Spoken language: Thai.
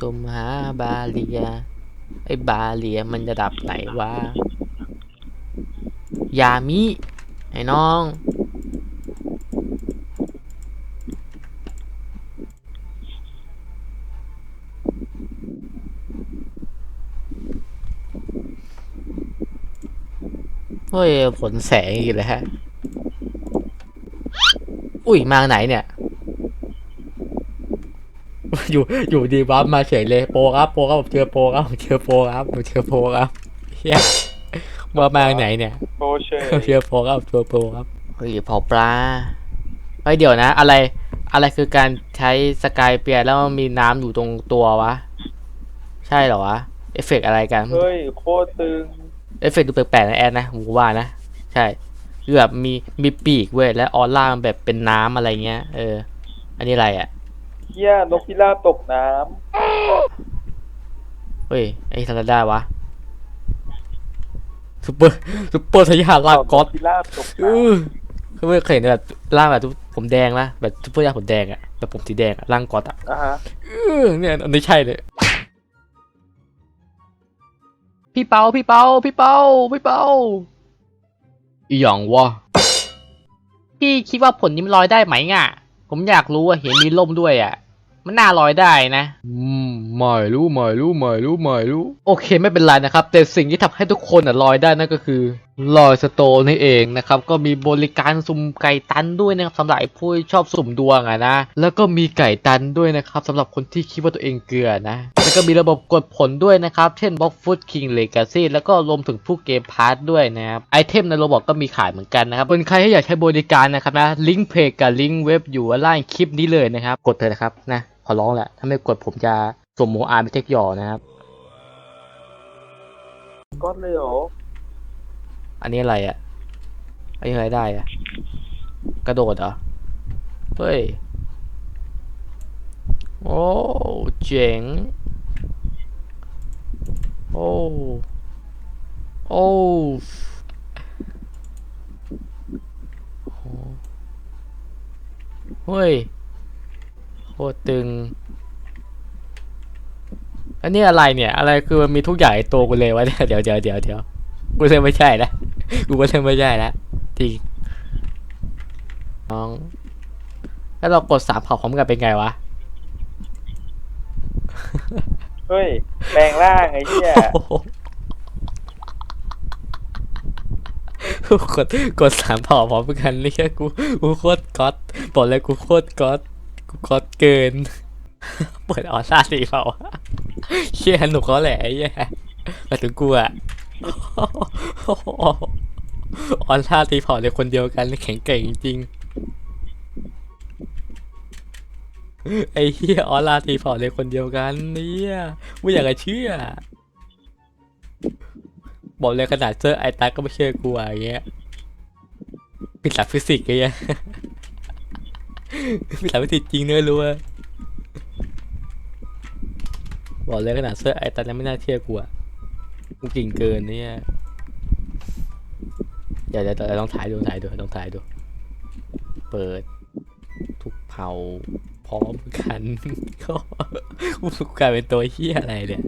จมหาบาเลีย ไอ้บาเลียมันระดับไหนวะ ยามิ ไอ้น้อง เฮ้ย ผลแสงอีกแล้วฮะ อุ้ย มาไหนเนี่ย อยู่อยู่ดีวับมาเฉยเลยโปรครับโปรครับผมเจอโปรครับผมเจอโปรครับผมเจอโปรครับเฮียมามาไหนเนี่ยโปเชยเจอโปรครับเจอโปรครับเฮ้ยเผาปลาเฮ้ยเดี๋ยวนะ อะไรอะไรคือการใช้สกายเปียร์แล้วมันมีน้ำอยู่ตรงตัววะ ใช่เหรอวะ เอฟเฟกต์อะไรกัน เฮ้ยโคตรตึง เอฟเฟกต์ดูแปลกๆนะแอดนะผมว่านะ ใช่คือแบบมีมีปีกเว้ยและออร่ามันแบบเป็นน้ำอะไรเงี้ย เออ อันนี้อะไรอะ เฮียนกพิราบตกน้เฮ้ย ไอ้ทาราได้วะซุปเปอร์ซุปเปอร์ทะยานำลากก๊อตนกพิราบตกเอน้อคือไม่เคยเห็นแบบร่างแบบผมแดงนะแบบซุปเปอร์ยาผมแดงอะแบบผมสีแดงอะร่างก๊อตอะำนะฮะเออเนี่ยอันนี้ใช่เลย พี่เปาพี่เปาพี่เปาพี่เปาอีหยองวะพี่คิดว่าผลนี้มันลอยได้ไหมง่ะ ผมอยากรู้อะเห็นมีล่มด้วยอะ มันน่าลอยได้นะ อืมไม่รู้ไม่รู้ไม่รู้ไม่รู้ โอเคไม่เป็นไรนะครับ แต่สิ่งที่ทำให้ทุกคนอะลอยได้นั่นก็คือลอยสโตนนี่เองนะครับ ก็มีบริการสุ่มไก่ตันด้วยนะครับสำหรับไอ้ผู้ที่ชอบสุ่มดวงอะนะ แล้วก็มีไก่ตันด้วยนะครับสำหรับคนที่คิดว่าตัวเองเกลือนะ แล้วก็มีระบบกดผลด้วยนะครับ เช่น b l o c k Food King Legacy แล้วก็รวมถึงผู้เกมพาร์ทด้วยนะครับ ไอเทมในโรบอกก็มีขายเหมือนกันนะครับคนใครที่อยากใช้บริการนะครับนะลิงก์เพจกับลิงก์เว็บอยู่ล่างคลิปนี้เลยนะครับกดเถอะนะครับนะ ขอร้องแหละ ถ้าไม่กดผมจะส่งโมอาร์ไปเทคหยอนะครับก้อนเลยเหรออันนี้อะไรอะ่ะอันนี้อะไรได้อะ่ะ กระโดดเหรอ เฮ้ย โอ้เจ๋ง โอ้ โอ้โหเฮ้ย โคตรตึง อันนี้อะไรเนี่ย อะไรคือมันมีทุกอย่างในตัวกูเลยวะเนี่ยเดี๋ยวเดี๋ยวเดี๋ยวเดี๋ยวกูเลยไม่ใช่นะกูก็เลยไม่ใช่แล้วจริงน้องแล้วเรากดสามเผาพร้อมกันเป็นไงวะเฮ้ยแปลงร่างไอ้เหี้ยกดกดสามเผาพร้อมกันนี่แค่กูกูโคตรก๊อตบอกเลยกูโคตรก๊อต กูก๊อตเกิน เปิดออซ่าสีเผาเชี่ยหนุกเขาแหละเหี้ยมาถึงกูอะออนล่าตีเผาเลยคนเดียวกันแข็งเก่งจริง ไอ้เหี้ยออนล่าตีเผาเลยคนเดียวกันเนี่ยไม่อยากจะเชื่อ บอกเลยขนาดเจอไอตาก็ไม่เชื่อกูอะอย่างเงี้ยปิดหลักฟิสิกส์ไอ้เงี้ ยปิดหลักฟิสิกส์จริงเนื้อรู้ว่าบอกเลยขนาดเซอร์ไอตายังไม่น่าเชื่อกูอะกูเก่งเกินเนี่ยเดี๋ยวเดี๋ยวลองถ่ายดูถ่ายดูลองถ่ายดู เปิด ทุกเผาพร้อมกัน ก็กูกลายเป็นตัวเฮียอะไรเนี่ย